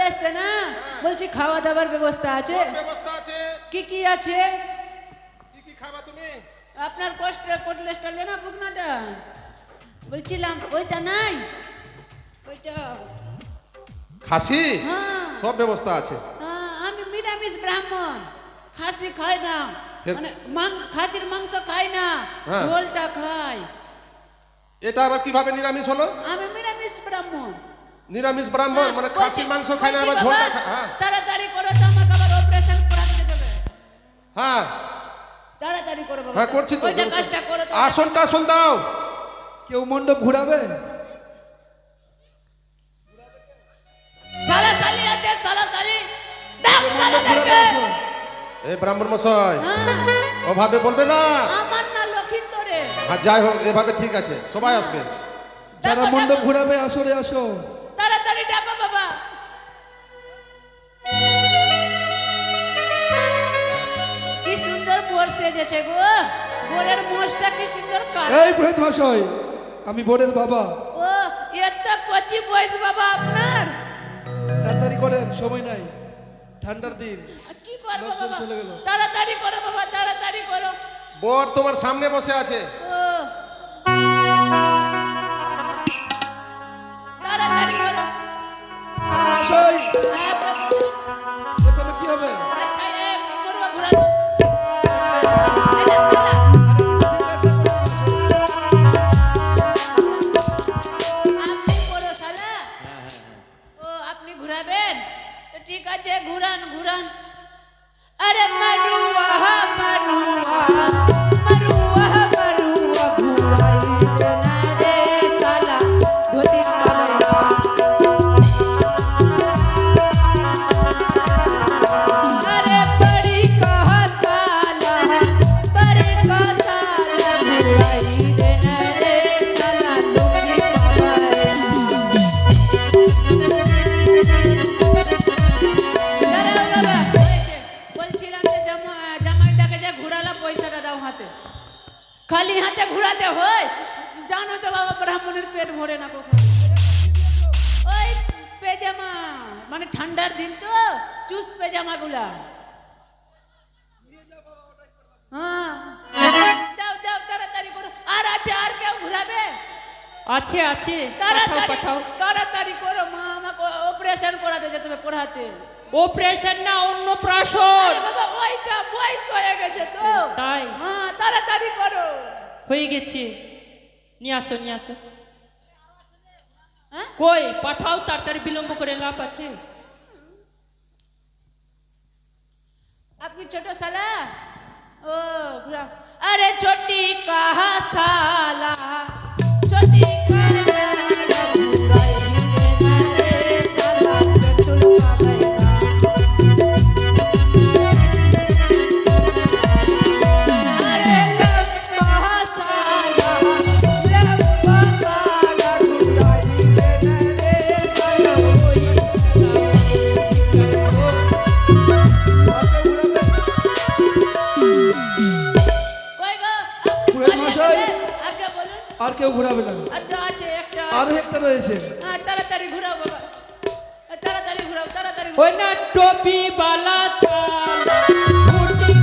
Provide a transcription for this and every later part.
চলে এসছে না? বলছি খাওয়া দাওয়ার ব্যবস্থা আছে? ব্যবস্থা আছে। কি কি আছে? কি কি খাবা তুমি? আপনার কষ্ট কোটলেসটা লেনা বুকনাটা বলছিলাম ওইটা নাই। ওইটা খাসি? হ্যাঁ। সব ব্যবস্থা আছে। হ্যাঁ, আমি নিরামিষ ব্রাহ্মণ। খাসি খাই না। মানে মাংস খাসির মাংস খাই না। হ্যাঁ। ঝোলটা খাই। এটা আবার কীভাবে নিরামিষ হলো? আমি নিরামিষ ব্রাহ্মণ। নিরামিষ ব্রাহ্মণ মানে খাসির মাংস খায় না আবার ঝোলটা খায় হ্যাঁ। তাড়াতাড়ি করো তো আমাকে আবার অপারেশন করাতে দেবে। হ্যাঁ। তাড়াতাড়ি করো বাবা। হ্যাঁ করছি তো ওইটা। কাজটা করো তো। আসন টাসন দাও। কেউ মণ্ডপ ঘুরাবে? সালা সালি আছে সালা সালি। কেউ সালা মণ্ডপ ঘুরাবে? আসো। এ ব্রাহ্মণ মশাই হ্যাঁ, ওভাবে বলবে না। আমার না লক্ষিন্দরে হ্যাঁ যাই হোক এভাবে ঠিক আছে। সবাই আসবে। যারা মণ্ডপ ডাকো। ঘুরাবে আসরে আসো। তাড়াতাড়ি ডাকো বাবা। কি সুন্দর বোর সেজেছে গো। বোরের মোষটা কি সুন্দর কালো। এই পুরোহিত মশাই আমি বোনের বাবা। ও এত কচি বয়স বাবা আপনার। তাড়াতাড়ি করেন সময় নাই। ঠান্ডার দিন। কি করব বাবা? তাড়াতাড়ি করো বাবা তাড়াতাড়ি করো। বর তোমার সামনে বসে আছে। খালি হাতে ঘুরাতে হয়। জানো তো বাবা ব্রাহ্মণের পেট ভরে না কখনো। ওই পেজামা মানে ঠান্ডার দিন তো চুস পেজামা গুলা হ্যাঁ। দাও দাও তাড়াতাড়ি করো। আর আছে আর কেউ ঘুরাবে? আছে আছে। পাঠাও তাড়াতাড়ি পাঠাও তাড়াতাড়ি করো মা আমাকে অপারেশন করাতে যেতে হবে পড়াতে। অপারেশন না অন্নপ্রাশন আরে বাবা ওইটা বয়স হয়ে গেছে তো। তাই? হ্যাঁ তাড়াতাড়ি করো। হয়ে গেছে। নিয়ে আসো নিয়ে আসো। হ্যাঁ? কই? পাঠাও তাড়াতাড়ি বিলম্ব করে লাভ আছে। আপনি ছোট সালা ও আরে ছোটি কাহা সালা ছোটি কাহা আর কেউ ঘুরাবে না একটা আছে একটা আর। একটা রয়েছে হ্যাঁ তাড়াতাড়ি ঘুরাও বাবা তাড়াতাড়ি ঘুরাও তাড়াতাড়ি ঘুরাও। ওই না টপি বালা চালা চালা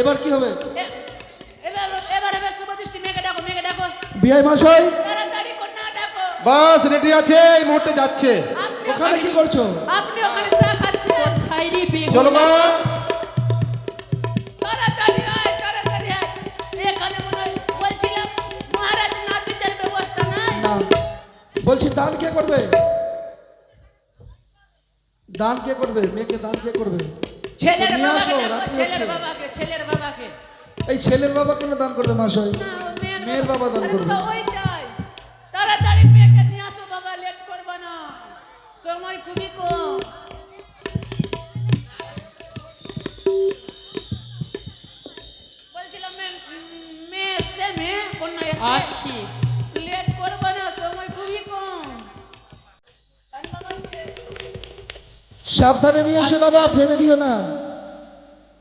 এবার কি হবে? এবার এবার এবার শুভ দৃষ্টি মেঘে ডাকো মেঘে ডাকো। বিআই মশাই তাড়াতাড়ি বাস রেডি আছে এই মুহূর্তে যাচ্ছে। আপনি ওখানে কি করছ? আপনি ওখানে চা খাচ্ছেন। চলো মা। তাড়াতাড়ি আয় তাড়াতাড়ি আয়। এখানে মনে হয় বলছিলাম মহারাজ নাপিতের ব্যবস্থা নাই। না। বলছি দান কে করবে? দান কে করবে? মেয়েকে দান কে করবে? ছেলের বাবাকে ছেলের বাবাকে ছেলের বাবাকে। এই ছেলের বাবা কেন দান করবে মাসয় মেয়ের বাবা দান করবে। ওইটাই। তাড়াতাড়ি মেয়েকে নিয়ে আসো বাবা লেট করবে না। সময় খুবই কম। বলছিলাম মেয়ে মেয়ে এসছে সাবধানে নিয়ে এসে বাবা ফেলে দিও না।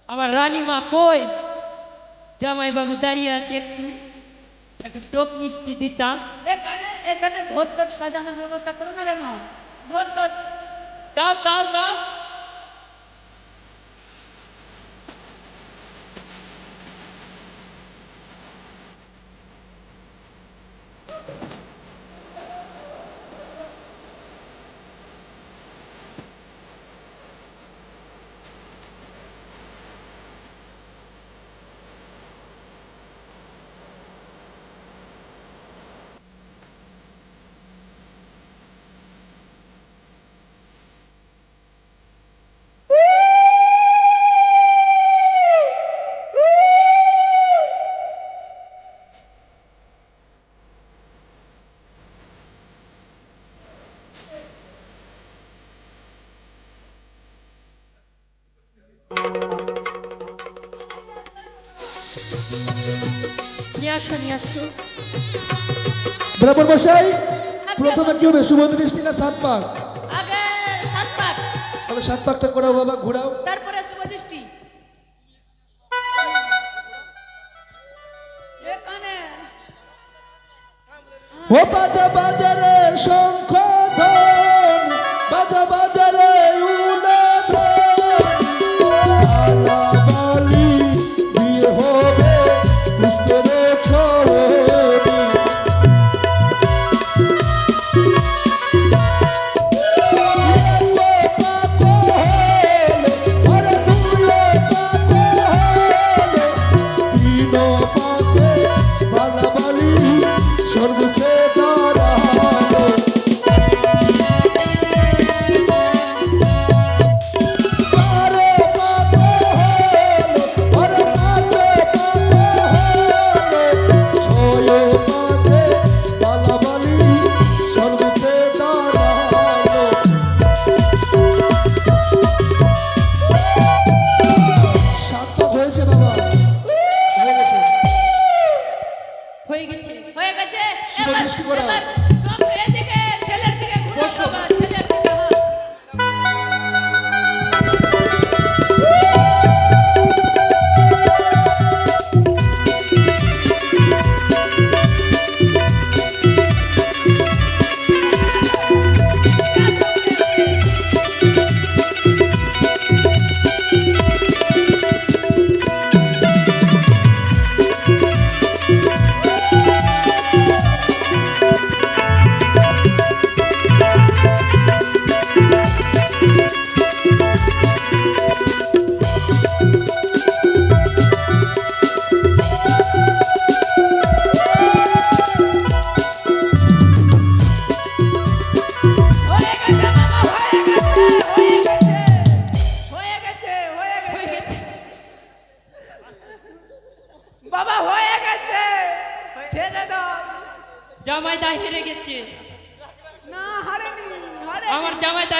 আমার রানীমা কই? জামাই বাবু দাঁড়িয়ে আছে একটু। একটু টোপ মিষ্টি দিতাম। এখানে এখানে ভোট সাজানোর ব্যবস্থা করো না রে মা ভোট দাও দাও দাও। নিয়ে আসো নিয়ে আসো। ব্রাহ্মণ মশাই প্রথমে কি হবে? শুভ দৃষ্টি না সাত পাক? আগে সাত পাক। তাহলে সাত পাকটা করাও বাবা ঘোরাও। তারপরে শুভদৃষ্টি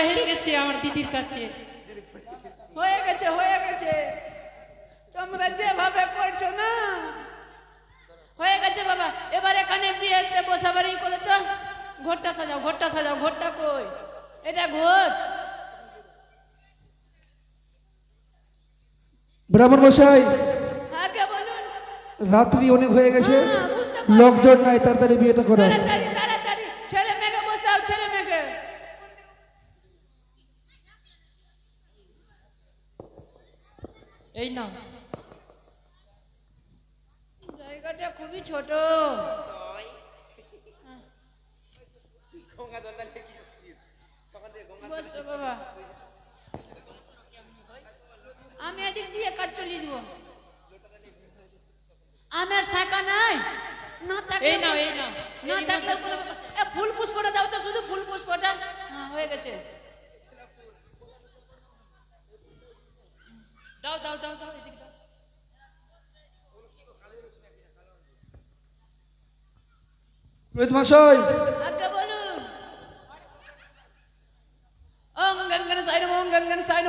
হেরে গেছে আমার দিদির কাছে। হয়ে গেছে হয়ে গেছে। তোমরা যেভাবে করছ না। হয়ে গেছে বাবা এবার এখানে বিয়েতে বসাবারই করে তো ঘরটা সাজাও ঘরটা সাজাও ঘরটা কই? এটা ঘট ব্রাহ্মণ মশাই আগে বলুন? রাত্রি অনেক হয়ে গেছে। হ্যাঁ। লোকজন নাই তাড়াতাড়ি বিয়েটা করা তাড়াতাড়ি তাড়াতাড়ি ছেলে মেয়েকে বসাও ছেলে মেয়েকে এই না জায়গাটা খুবই ছোট। বাবা। আমি এদিক দিয়ে কাজ চলিয়ে দিব। আমার শাখা নাই। না থাকলে নাও এই না থাকলে এ, ফুল পুষ্পটা দাও তো শুধু ফুল পুষ্পটা। হ্যাঁ হয়ে গেছে। দাও দাও দাও দাও। প্রীত মশাই একটা আচ্ছা, বলুন। ওং গঙ্গন সাইন ওং গঙ্গন সাইন